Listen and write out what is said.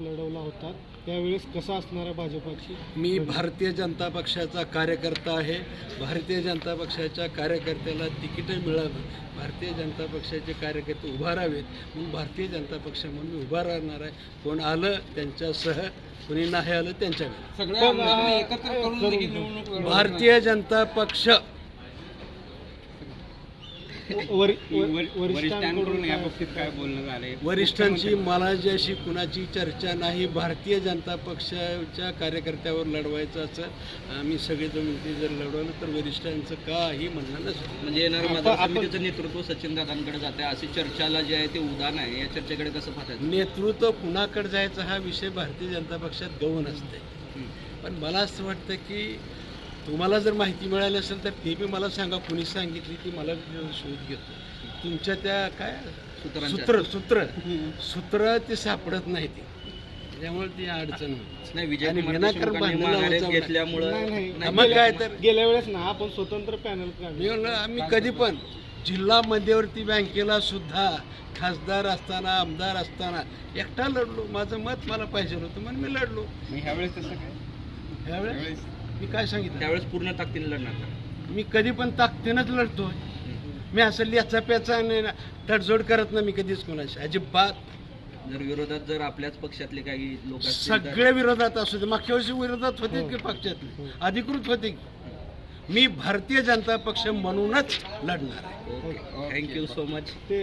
निवडणूक लढवला होता. त्यावेळेस कसा असणार आहे भाजपाची? मी भारतीय जनता पक्षाचा कार्यकर्ता आहे. भारतीय जनता पक्षाच्या कार्यकर्त्याला तिकीटं मिळावं. भारतीय जनता पक्षाचे कार्यकर्ते उभा राहावेत. म्हणून भारतीय जनता पक्ष म्हणून मी उभा राहणार आहे. कोण आलं त्यांच्यासह कोणी नाही आलं त्यांच्याकडे. सगळ्या आमदारांनी एकत्र करून देखील निवडणूक लढवणार भारतीय जनता पक्ष वरिष्ठांकडून वरिष्ठांकडून या बाबतीत काय बोलणं झालंय? वरिष्ठांची मला अशी कुणाची चर्चा नाही. भारतीय जनता पक्षाच्या कार्यकर्त्यावर लढवायचं असं आम्ही सगळेजण म्हणते जर लढवलं तर वरिष्ठांचं काही म्हणणं नसतं. म्हणजे येणारं मतदार आपण- समितीचं नेतृत्व सचिन दादांकडे जाते अशी चर्चाला जे आहे ते उदाहरण आहे या चर्चेकडे कसं पाहतात नेतृत्व कुणाकडे जायचा हा विषय भारतीय जनता पक्षात गौण असते पण मला असं वाटतं की तुम्हाला जर माहिती मिळाली असेल तर ते बी मला सांगा. कुणी सांगितली ती मला शोध घेतो. तुमच्या त्या काय. सूत्र सूत्र. सूत्र ते सापडत नाही ते. त्यामुळे ती अडचण नाही विजय. घेतल्यामुळं मग काय तर? गेल्या वेळेस ना आपण स्वतंत्र पॅनल आम्ही कधी पण जिल्हा मध्यवर्ती बँकेला सुद्धा खासदार असताना आमदार असताना एकटा लढलो. माझं मत मला पाहिजे होतं म्हणून मी लढलो. ह्यावेळेस तसं काय? यावेळेस ह्यावेळेस? मी काय सांगितलं? त्यावेळेस पूर्ण ताकदीने लढणार का? मी कधी पण ताकदीनंच लढतो मी असं लिहाचा प्याचा आणि तडजोड करत नाही मी कधीच कोणाशी. अजिबात. जर विरोधात जर आपल्याच पक्षातले काही लोक असतील तर- सगळे विरोधात असू दे. मागच्या वर्षी विरोधात होते की पक्षातले? अधिकृत होते की? मी भारतीय जनता पक्ष म्हणूनच लढणार आहे. ओके. थँक्यू सो मच ते